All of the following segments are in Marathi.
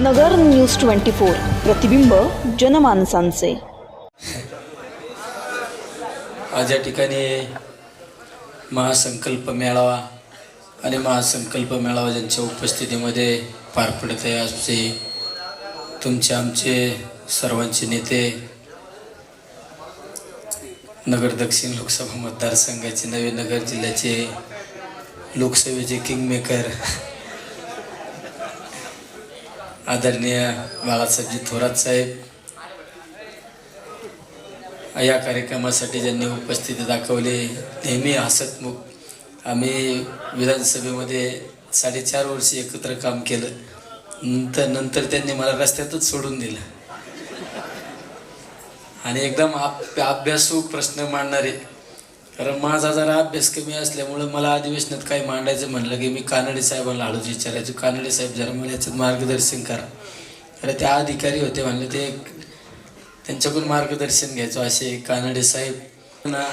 नगर न्यूज ट्वेंटी फोर प्रतिबिंब जनमानसांचे. आज या ठिकाणी महासंकल्प मेळावा आणि महासंकल्प मेळावा ज्यांच्या उपस्थितीमध्ये पार पडत आहे आमचे तुमचे आमचे सर्वांचे नेते नगर दक्षिण लोकसभा मतदारसंघाचे नवे नगर जिल्ह्याचे लोकसभेचे किंगमेकर आदरणीय बाळासाहेबजी थोरात साहेब या कार्यक्रमासाठी ज्यांनी उपस्थिती दाखवली नेहमी हसतमुख. आम्ही विधानसभेमध्ये साडेचार वर्ष एकत्र काम केलं. नंतर नंतर त्यांनी मला रस्त्यातच सोडून दिलं. आणि एकदम आप अभ्यासू प्रश्न मांडणारे कारण माझा जरा अभ्यास कमी असल्यामुळं मला अधिवेशनात काही मांडायचं म्हणलं की मी कानडे साहेबांना हळूच विचारायचो. कानडे साहेब जरा मला याच्यात मार्गदर्शन करा. तर त्या अधिकारी होते म्हणले ते त्यांच्याकडून मार्गदर्शन घ्यायचो असे कानडे साहेब. ना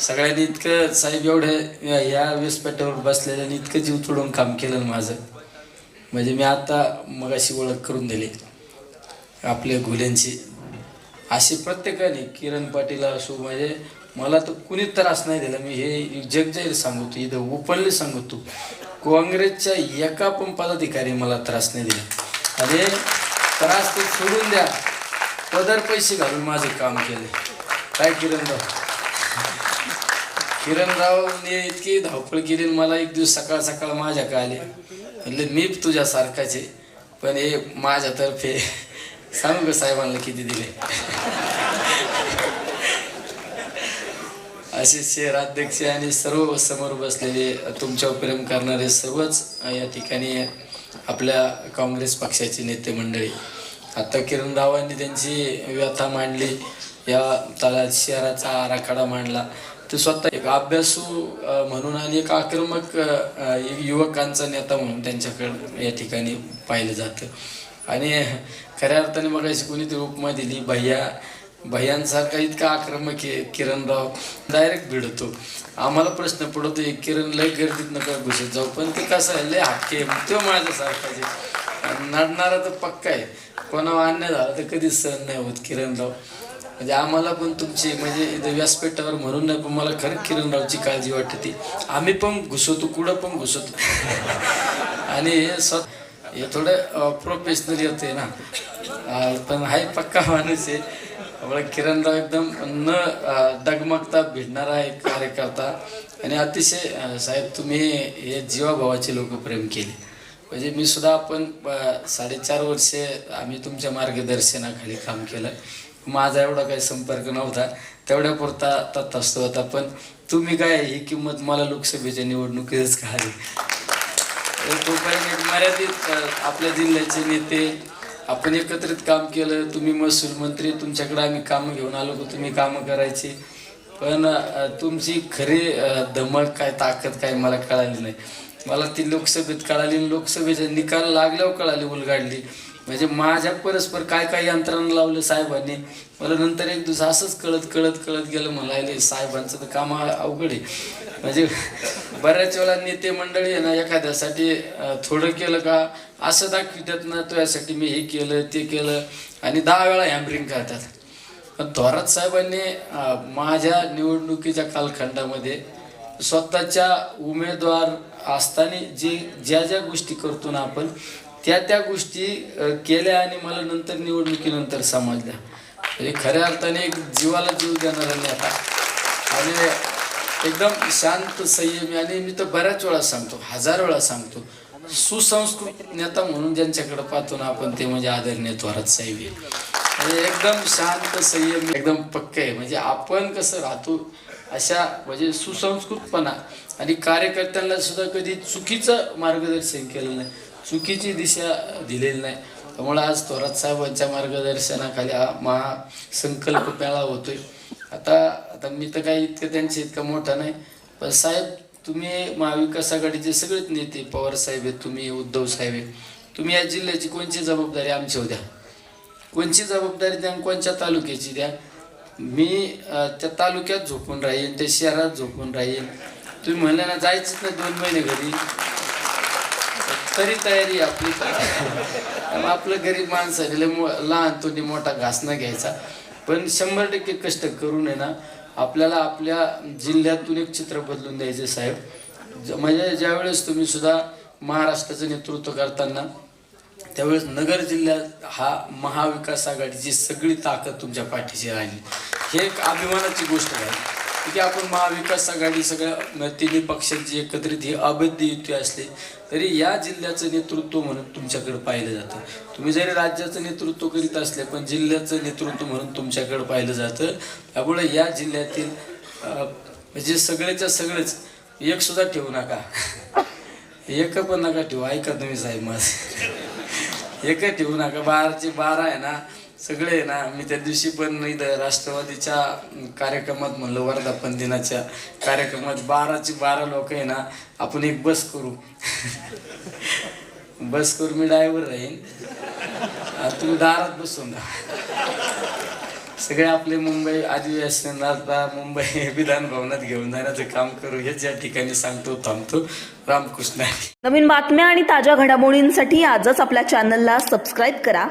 सगळ्यांनी इतकं साहेब एवढं या- या व्यासपीठावर बसलेल्याने इतकं जीव तोडून काम केलं माझं. म्हणजे मी आता मग अशी ओळख करून दिली. आपल्या घुल्यांची. असे प्रत्येकाने किरण पाटील असो म्हणजे मला तर कुणीच त्रास नाही दिला. मी हे जग जाहीर सांगतो इथं ओपनली सांगतो. काँग्रेसच्या एका पण पदाधिकारी मला त्रास नाही दिला. अरे त्रास ते सोडून द्या. पदर पैसे घालून माझे काम केले काय किरणराव? किरणरावने इतकी धावपळ केली मला एक दिवस सकाळ सकाळ माझ्या आले म्हणले मी तुझ्यासारखाच आहे. पण हे माझ्यातर्फे सांगू ग साहेबांना किती दिले? असे शहराध्यक्ष आणि सर्व समोर बसलेले तुमच्यावर प्रेम करणारे सर्वच या ठिकाणी आपल्या काँग्रेस पक्षाचे नेते मंडळी. आता किरण रावांनी त्यांची व्यथा मांडली या तळा शहराचा आराखडा मांडला. ते स्वतः एक अभ्यासू म्हणून आणि एक आक्रमक युवकांचा नेता म्हणून त्यांच्याकडे या ठिकाणी पाहिलं जातं. आणि खऱ्या अर्थाने मग अशी कोणीतरी उपमा दिली भैया. भैयांसारखा इतका आक्रमक आहे किरणराव. डायरेक्ट भिडतो. आम्हाला प्रश्न पडतो एक किरण लय गर्दीत नका घुसत जाऊ पण ते कसं आहे लय हटके तो माझ्यासारखा आणि नडणारा तर पक्का आहे. कोणावर अन्याय झाला तर कधीच सहन नाही होत किरणराव. म्हणजे आम्हाला पण तुमची म्हणजे इथं व्यासपीठावर म्हणून नाही पण मला खरं किरणरावची काळजी वाटते. आम्ही पण घुसवतो कुठं पण घुसवतो आणि स्वतः हे थोडं प्रोफेशनल येते ना पण हाय पक्का माणूस आहे त्यामुळे किरणराव एकदम न डगमगता डगमगता भिडणारा एक कार्यकर्ता आणि अतिशय साहेब तुम्ही हे जीवाभावाचे लोक प्रेम केले म्हणजे मी सुद्धा आपण साडेचार वर्षे आम्ही तुमच्या मार्गदर्शनाखाली काम केलं माझा एवढा काही संपर्क नव्हता तेवढ्या पुरता असतो होता पण तुम्ही काय ही किंमत मला लोकसभेच्या निवडणुकीतच कळाली तोपर्यंत मर्यादित आपल्या जिल्ह्याचे नेते आपण एकत्रित काम केलं तुम्ही महसूल मंत्री तुमच्याकडे आम्ही कामं घेऊन आलो तुम्ही कामं करायची. पण तुमची खरी धमक काय ताकद काय मला कळाली नाही. मला ती लोकसभेत कळाली आणि लोकसभेचे निकाल लागल्यावर कळाली उलगाडली. म्हणजे माझ्या परस्पर काय काय यंत्रणा लावलं साहेबांनी मला नंतर एक दिवस असंच कळत कळत कळत गेलं म्हणाले साहेबांचं तर काम अवघड आहे. म्हणजे बऱ्याच वेळा नेते मंडळी आहे ना एखाद्यासाठी थोडं केलं का असं दाखवितात ना तो यासाठी मी हे केलं ते केलं आणि दहा वेळा हॅम्परिंग करतात. पण थोरात साहेबांनी माझ्या निवडणुकीच्या कालखंडामध्ये स्वतःच्या उमेदवार असताना जे ज्या ज्या गोष्टी करतो ना आपण त्या त्या गोष्टी केल्या आणि मला नंतर निवडणुकीनंतर समजल्या. म्हणजे खऱ्या अर्थाने एक जीवाला जीव देणारा नेता. आणि एकदम शांत संयमी आणि मी तर बऱ्याच वेळा सांगतो हजार वेळा सांगतो सुसंस्कृत नेता म्हणून ज्यांच्याकडे पाहतो ना आपण ते म्हणजे आदरणीय त्वरात साहेब आहे. म्हणजे एकदम शांत संयमी एकदम पक्क आहे. म्हणजे आपण कसं राहतो अशा म्हणजे सुसंस्कृतपणा आणि कार्यकर्त्यांना सुद्धा कधी चुकीचं मार्गदर्शन केलं नाही. चुकीची दिशा दिलेली नाही. त्यामुळे आज थोरात साहेबांच्या मार्गदर्शनाखाली हा महासंकल्प मेळा होतोय. आता आता मी तर काही इतकं त्यांचे इतकं मोठा नाही पण साहेब तुम्ही महाविकास आघाडीचे सगळेच नेते पवार साहेब आहेत तुम्ही उद्धव साहेब आहेत. तुम्ही या जिल्ह्याची कोणची जबाबदारी आमची द्या? कोणची जबाबदारी द्या आणि कोणत्या तालुक्याची द्या? मी त्या तालुक्यात झोपून राहीन त्या शहरात झोपून राहीन. तुम्ही म्हणलं ना जायचंच नाही दोन महिने घरी. तरी तयारी आपली करा. आपलं गरीब माणसं आहे, लय लहान तोंडी मोठा घास घ्यायचा. पण शंभर टक्के कष्ट करून आहे ना आपल्याला आपल्या जिल्ह्यातून एक चित्र बदलून द्यायचे साहेब. ज- म्हणजे ज्यावेळेस तुम्ही सुद्धा महाराष्ट्राचं नेतृत्व करताना त्यावेळेस नगर जिल्ह्यात हा महाविकास आघाडीची सगळी ताकद तुमच्या पाठीशी राहिली. हे एक अभिमानाची गोष्ट आहे. की आपण महाविकास आघाडी सगळ्या तिन्ही पक्षांची एकत्रित ही अबद्ध युती असली तरी या जिल्ह्याचं नेतृत्व म्हणून तुमच्याकडे पाहिलं जातं. तुम्ही जरी राज्याचं नेतृत्व करीत असले पण जिल्ह्याचं नेतृत्व म्हणून तुमच्याकडे पाहिलं जातं. त्यामुळे या जिल्ह्यातील म्हणजे सगळेच्या सगळेच एक सुद्धा ठेवू नका. एक पण नका ठेवू. ऐका तुम्ही साहेब माझं. एक ठेवू नका. बाराचे बारा आहे ना सगळे आहे ना. मी त्या दिवशी पण इथं राष्ट्रवादीच्या कार्यक्रमात म्हणलं वर्धापन दिनाच्या कार्यक्रमात बाराचे बारा लोक आहे ना आपण एक बस करू. बस करू मी ड्रायव्हर राहीन. तुम्ही दारात बसून सगळे आपले मुंबई अधिवेशनाला मुंबई विधान भवनात घेऊन जाण्याचं काम करू. हेच या ठिकाणी सांगतो थांबतो. रामकृष्ण. नवीन बातम्या आणि ताज्या घडामोडींसाठी आजच आपल्या चॅनलला सबस्क्राईब करा.